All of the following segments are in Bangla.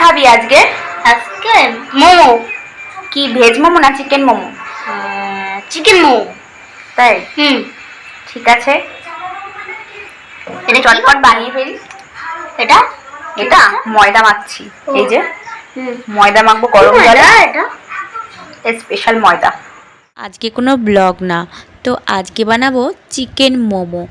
খাবি আজকে? আজকে মোমো। কি ভেজ মোমো না চিকেন মোমো? চিকেন মোমো। তাই? হুম। ঠিক আছে। এটা? চটপট বানিয়ে ফেলি। এটা? এটা? ময়দা মাখছি। এই যে। হুম। ময়দা মাখবো গরম জলে। এটা? স্পেশাল ময়দা। আজকে কোনো ব্লগ না। তো আজকে বানাবো চিকেন মোমো।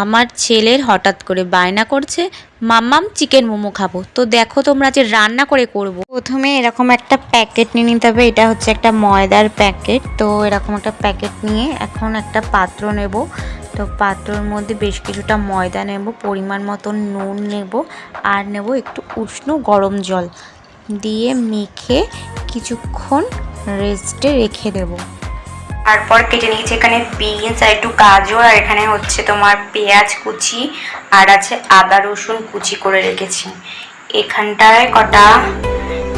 আমার ছেলের হঠাৎ করে বায়না করছে, মাম্মাম, চিকেন মোমো খাব। তো দেখো তোমরা যে রান্না করে করব। প্রথমে এরকম একটা প্যাকেট নিয়ে নিতে হবে, এটা হচ্ছে একটা ময়দার প্যাকেট। তো এরকম একটা প্যাকেট নিয়ে এখন একটা পাত্র নেব। তো পাত্রর মধ্যে বেশ কিছুটা ময়দা নেব, পরিমাণ মতো নুন নেব, আর নেব একটু উষ্ণ গরম জল। দিয়ে মেখে কিছুক্ষণ রেস্টে রেখে দেবো। তারপর কেটে নিয়েছি এখানে বিনস, আর একটু গাজর, আর এখানে হচ্ছে তোমার পেঁয়াজ কুচি, আর আছে আদা, রসুন কুচি করে রেখেছি। এখানটায় কটা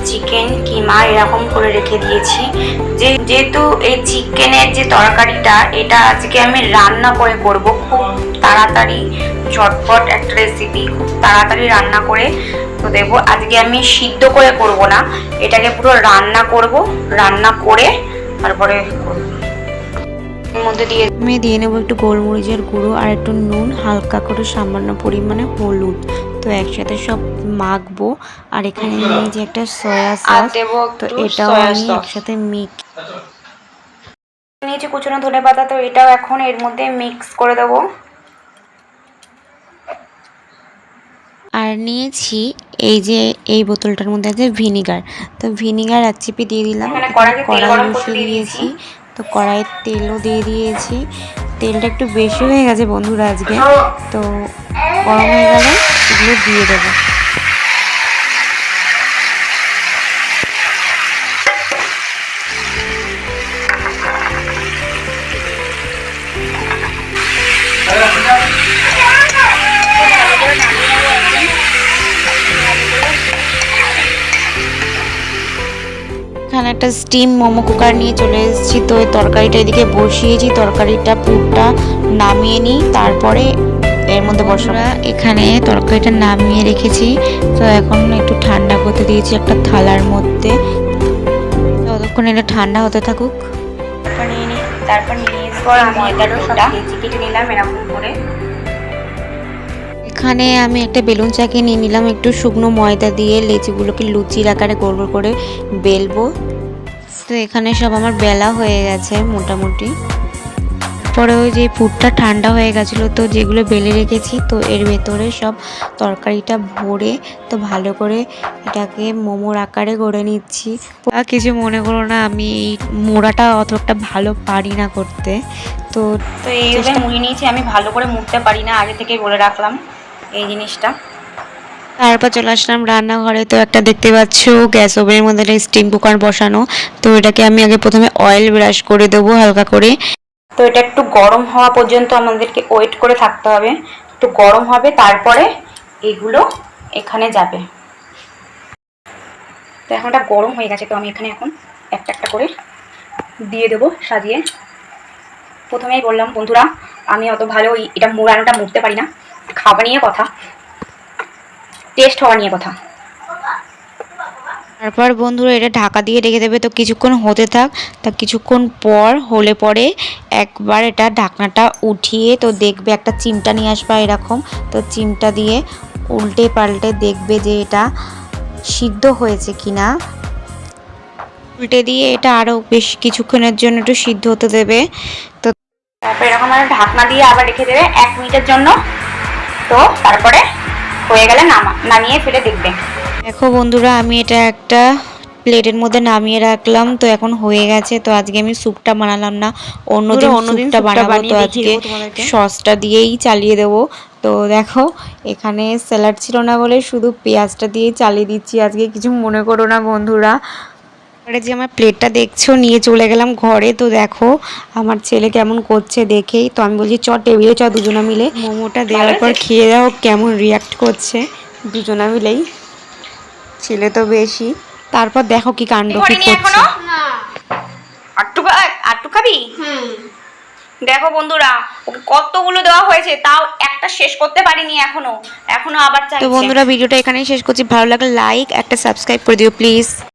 চিকেন, কিমা এরকম করে রেখে দিয়েছি। যে, যেহেতু এই চিকেনের যে তরকারিটা, এটা আজকে আমি রান্না করে করব। খুব তাড়াতাড়ি, ঝটপট একটা রেসিপি খুব তাড়াতাড়ি রান্না করে তো দেবো। আজকে আমি সিদ্ধ করে করব না, এটাকে পুরো রান্না করব, রান্না করে তারপরে করব। মধ্যে দিয়ে আমি দিয়ে নেব একটু গোলমরিচের গুঁড়ো আর একটু নুন হালকা করে সামান্য পরিমাণে হলুদ। তো একসাথে সব মাখবো। আর এখানে নিয়েছি একটা সয়া সস তো এটাও আমি একসাথে মিক নিয়েছি কুচনো ধনে পাতা তো এটাও এখন এর মধ্যে মিক্স করে দেবো। আর নিয়েছি এই যে এই বোতলটার মধ্যে আছে ভিনিগার তো ভিনিগার এক চিপি দিয়ে দিলাম। কড়াই বসিয়ে দিয়েছি। তো কড়াইয়ের তেলও দিয়ে দিয়েছি। তেলটা একটু বেশি হয়ে গেছে বন্ধুরা আজকে। তো গরম হয়ে গেলে এগুলো দিয়ে দেবো। এখানে একটা স্টিম মোমো কুকার নিয়ে চলে এসেছি। তো এই তরকারিটা এদিকে বসিয়েছি তরকারিটা পুরটা নামিয়ে নিই তারপরে এর মধ্যে বসাবো। এখানে তরকারিটা নামিয়ে রেখেছি। তো এখন একটু ঠান্ডা করতে দিয়েছি একটা থালার মধ্যে। ততক্ষণ এটা ঠান্ডা হতে থাকুক। তারপর নিয়ে নিই তারপর নিয়ে এসে আমি সব কেটে নিলাম এরকম করে। এখানে আমি একটা বেলুন চাকিয়ে নিয়ে নিলাম একটু শুকনো ময়দা দিয়ে লেচিগুলোকে লুচির আকারে গোল গোল করে বেলবো। তো এখানে সব আমার বেলা হয়ে গেছে মোটামুটি। পরে ওই যে পুরটা ঠান্ডা হয়ে গেছিল তো যেগুলো বেলে রেখেছি তো এর ভেতরে সব তরকারিটা ভরে তো ভালো করে এটাকে মোমোর আকারে গড়ে নিচ্ছি। আর কিছু মনে করো না আমি এই মোড়াটা অতটা ভালো পারি না করতে। তো তো এইভাবে মুড়ি নিয়েছি আমি ভালো করে মুড়তে পারি না আগে থেকেই বলে রাখলাম। এই জিনিসটা। তারপর চলে আসলাম রান্নাঘরে। তো একটা দেখতে পাচ্ছ গ্যাস ওভেনের মধ্যে একটা স্টিম কুকার বসানো। তো এটাকে আমি আগে প্রথমে অয়েল ব্রাশ করে দেবো হালকা করে। তো এটা একটু গরম হওয়া পর্যন্ত আমাদেরকে ওয়েট করে থাকতে হবে। একটু গরম হবে তারপরে এগুলো এখানে যাবে। তো এখন এটা গরম হয়ে গেছে তো আমি এখানে এখন একটা একটা করে দিয়ে দেবো সাজিয়ে। প্রথমেই বললাম বন্ধুরা আমি অত ভালো এটা মোড়ানোটা মুড়তে পারি না। খাওয়া নিয়ে কথা। টেস্ট হওয়া নিয়ে কথা। তারপর বন্ধুরা এটা ঢাকা দিয়ে রেখে দেবে। তো কিছুক্ষণ হতে থাক তা কিছুক্ষণ পর হলে পরে একবার এটা ঢাকনাটা উঠিয়ে তো দেখবে একটা চিমটা নিয়ে আসবা এরকম। তো চিমটা দিয়ে উল্টে পাল্টে দেখবে যে এটা সিদ্ধ হয়েছে কিনা। উল্টে দিয়ে এটা আরও বেশ কিছুক্ষণের জন্য একটু সিদ্ধ হতে দেবে। তো তারপর এরকম ঢাকনা দিয়ে আবার রেখে দেবে এক মিনিটের জন্য। তো তারপরে হয়ে গেলে নামা নামিয়ে ফেলে দেখবে। দেখো বন্ধুরা আমি এটা একটা প্লেটের মধ্যে নামিয়ে রাখলাম তো এখন হয়ে গেছে। তো আজকে আমি স্যুপটা বানালাম না অন্যদিন স্যুপটা বানাবো তো আজকে সসটা দিয়েই চালিয়ে দেবো। তো দেখো এখানে স্যালাড ছিল না বলে শুধু পেঁয়াজটা দিয়েই চালিয়ে দিচ্ছি। আজকে কিছু মনে করো না বন্ধুরা। এবারে যে আমার প্লেটটা দেখছ নিয়ে চলে গেলাম ঘরে। তো দেখো আমার ছেলে কেমন করছে দেখেই। তো আমি বলছি চ টেবিলে চ দুজনা মিলে। মোমোটা দেওয়ার পর খেয়ে দাও কেমন রিয়াক্ট করছে। দুজনা মিলেই। ছেলে তো বেশি। তারপর দেখো কি কাণ্ড কি করছে। আটটু খাবি? দেখো বন্ধুরা ওকে কতগুলো দেওয়া হয়েছে তাও একটা শেষ করতে পারিনি এখনও। এখনও আবার তো বন্ধুরা ভিডিওটা এখানেই শেষ করছি। ভালো লাগলে লাইক একটা সাবস্ক্রাইব করে দিও প্লিজ